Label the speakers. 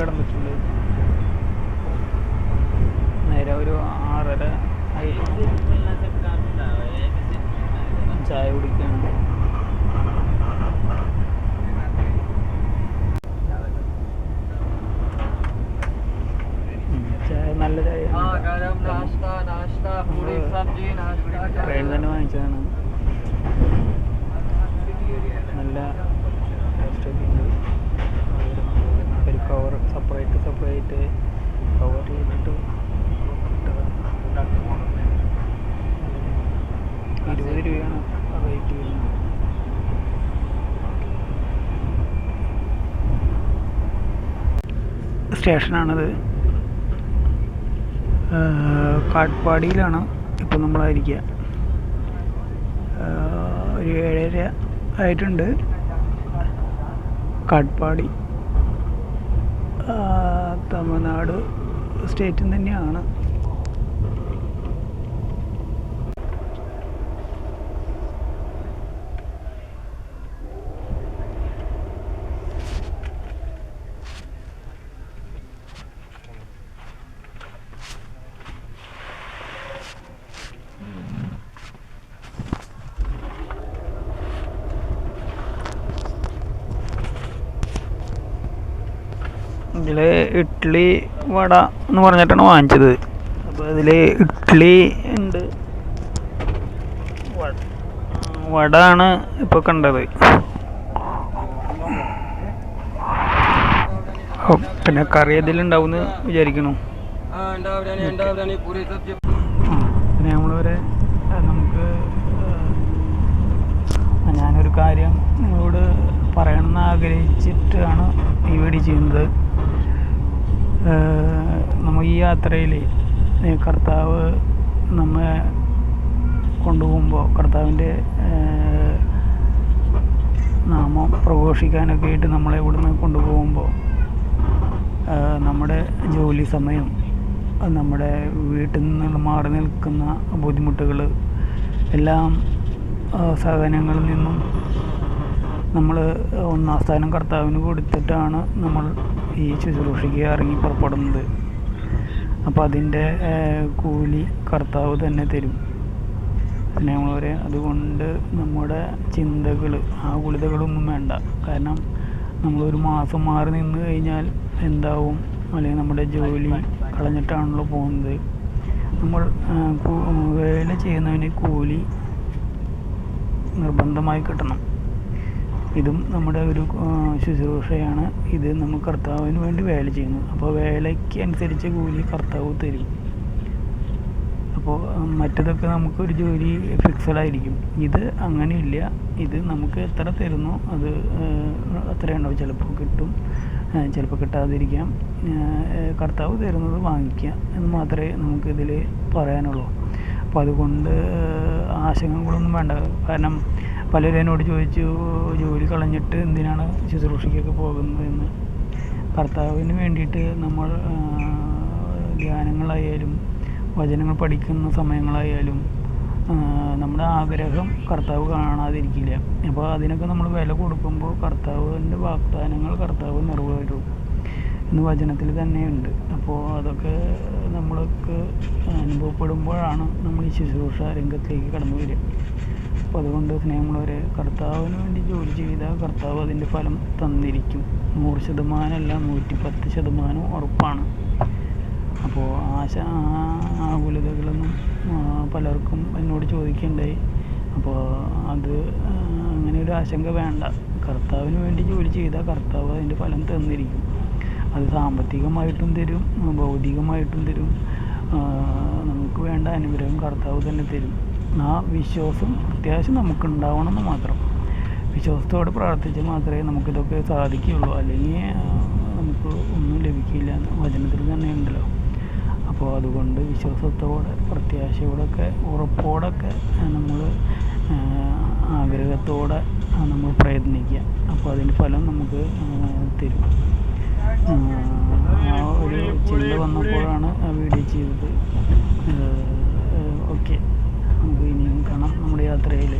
Speaker 1: കിടന്നിട്ടുണ്ട് നേരെ ഒരു ആറര ചായ കുടിക്കാൻ ചായ
Speaker 2: നല്ല തന്നെ വാങ്ങിച്ചതാണ്. നല്ല കവർ സെപ്പറേറ്റ് സെപ്പറേറ്റ് ഇട്ടതാണ്. ഇരുപത് രൂപയാണ് റേറ്റ് വരുന്നത്. സ്റ്റേഷനാണത്. കാട്ട്പാടിയിലാണ് ഇപ്പം നമ്മളായിരിക്കുക ഒരു ഏഴര ആയിട്ടുണ്ട്. കാട്ട്പാടി തമിഴ്നാട് നിന്ന് തന്നെയാണ്. ഇതിൽ ഇഡ്ഡലി വട എന്ന് പറഞ്ഞിട്ടാണ് വാങ്ങിച്ചത്. അപ്പോൾ ഇതിൽ ഇഡ്ഡലി ഉണ്ട്. വട. ആണ് ഇപ്പോൾ കണ്ടത്. പിന്നെ കറി
Speaker 1: ഇതിലുണ്ടാവും എന്ന്
Speaker 2: വിചാരിക്കണു പിന്നെ നമ്മളിവരെ നമുക്ക് ഞാനൊരു കാര്യം നിങ്ങളോട് പറയണമെന്ന് ആഗ്രഹിച്ചിട്ടാണ് ഈ വീഡിയോ ചെയ്യുന്നത്. നമ്മൾ ഈ യാത്രയിൽ കർത്താവ് നമ്മെ കൊണ്ടുപോകുമ്പോൾ കർത്താവിന്റെ നാമം പ്രഘോഷിക്കാനൊക്കെ ആയിട്ട് നമ്മളെ ഇവിടുന്ന് കൊണ്ടുപോകുമ്പോൾ നമ്മുടെ ജോലി സമയം നമ്മുടെ വീട്ടിൽ നിന്ന് മാറി നിൽക്കുന്ന ബുദ്ധിമുട്ടുകൾ എല്ലാം ആ, സഹനങ്ങളിൽ നിന്നും നമ്മൾ ഒന്നാം സ്ഥാനം കർത്താവിന് കൊടുത്തിട്ടാണ് നമ്മൾ ഈ ശുശ്രൂഷയ്ക്ക് ഇറങ്ങി പുറപ്പെടുന്നത്. അപ്പോൾ അതിന്റെ കൂലി കർത്താവ് തന്നെ തരും. പിന്നെ നമ്മളവരെ അതുകൊണ്ട് നമ്മുടെ ചിന്തകൾ ആകുലതകളൊന്നും വേണ്ട. കാരണം നമ്മളൊരു മാസം മാറി നിന്ന് കഴിഞ്ഞാൽ എന്താവും? അല്ലെങ്കിൽ നമ്മുടെ ജോലി കളഞ്ഞിട്ടാണല്ലോ പോകുന്നത്. നമ്മൾ വേല ചെയ്യുന്നതിന് കൂലി നിർബന്ധമായി കിട്ടണം. ഇതും നമ്മുടെ ഒരു ശുശ്രൂഷയാണ്. ഇത് നമ്മൾ കർത്താവിന് വേണ്ടി വേല ചെയ്യുന്നു അപ്പോൾ വേലയ്ക്ക് അനുസരിച്ച് കൂലി കർത്താവ് തരും. അപ്പോൾ മറ്റതൊക്കെ നമുക്കൊരു ജോലി ഫിക്സഡായിരിക്കും. ഇത് അങ്ങനെയില്ല. ഇത് നമുക്ക് എത്ര തരുന്നു അത് അത്ര ഉണ്ടാവും. ചിലപ്പോൾ കിട്ടും. ചിലപ്പോൾ കിട്ടാതിരിക്കാം. കർത്താവ് തരുന്നത് വാങ്ങിക്കുക എന്ന് മാത്രമേ നമുക്കിതിൽ പറയാനുള്ളൂ. അപ്പോൾ അതുകൊണ്ട് ആശങ്കകളൊന്നും വേണ്ട. കാരണം പലരും എന്നോട് ചോദിച്ചു ജോലി കളഞ്ഞിട്ട് എന്തിനാണ് ശുശ്രൂഷയ്ക്കൊക്കെ പോകുന്നതെന്ന് കർത്താവിന് വേണ്ടിയിട്ട് നമ്മൾ ധ്യാനങ്ങളായാലും വചനങ്ങൾ പഠിക്കുന്ന സമയങ്ങളായാലും നമ്മുടെ ആഗ്രഹം കർത്താവ് കാണാതിരിക്കില്ല. അപ്പോൾ അതിനൊക്കെ നമ്മൾ വില കൊടുക്കുമ്പോൾ കർത്താവിന്റെ വാഗ്ദാനങ്ങൾ കർത്താവ് നിറവേറും എന്ന് വചനത്തിൽ തന്നെയുണ്ട്. അപ്പോൾ അതൊക്കെ നമ്മൾക്ക് അനുഭവപ്പെടുമ്പോഴാണ് നമ്മൾ ഈ ശുശ്രൂഷ രംഗത്തേക്ക് കടന്നു വരിക. അപ്പോൾ അതുകൊണ്ട് സ്നേഹമുള്ളവരെ കർത്താവിന് വേണ്ടി ജോലി ചെയ്താൽ കർത്താവ് അതിന്റെ ഫലം തന്നിരിക്കും. നൂറ് ശതമാനമല്ല നൂറ്റി പത്ത് ശതമാനം ഉറപ്പാണ്. അപ്പോൾ ആശ ആകുലതകളൊന്നും പലർക്കും എന്നോട് ചോദിക്കുകയുണ്ടായി അപ്പോൾ അത് അങ്ങനെ ഒരു ആശങ്ക വേണ്ട. കർത്താവിന് വേണ്ടി ജോലി ചെയ്താൽ കർത്താവ് അതിന്റെ ഫലം തന്നിരിക്കും. അത് സാമ്പത്തികമായിട്ടും തരും ഭൗതികമായിട്ടും തരും നമുക്ക് വേണ്ട അനുഗ്രഹം കർത്താവ് തന്നെ തരും. ആ വിശ്വാസം അത്യാവശ്യം നമുക്ക് ഉണ്ടാവണമെന്ന് മാത്രം. വിശ്വാസത്തോടെ പ്രാർത്ഥിച്ചാൽ മാത്രമേ നമുക്കിതൊക്കെ സാധിക്കുകയുള്ളൂ. അല്ലെങ്കിൽ നമുക്ക് ഒന്നും ലഭിക്കില്ല എന്ന് വചനത്തിൽ തന്നെ ഉണ്ടല്ലോ. അപ്പോൾ അതുകൊണ്ട് വിശ്വാസത്തോടെ പ്രത്യാശയോടൊക്കെ ഉറപ്പോടൊക്കെ നമ്മൾ ആഗ്രഹത്തോടെ നമ്മൾ പ്രയത്നിക്കുക. അപ്പോൾ അതിന്റെ ഫലം നമുക്ക് തരും. ഒരു ചിന്ത വന്നപ്പോഴാണ് ആ വീഡിയോ ചെയ്തത്. ഓക്കെ. നമുക്ക് ഇനിയും കാണാം നമ്മുടെ യാത്രയിൽ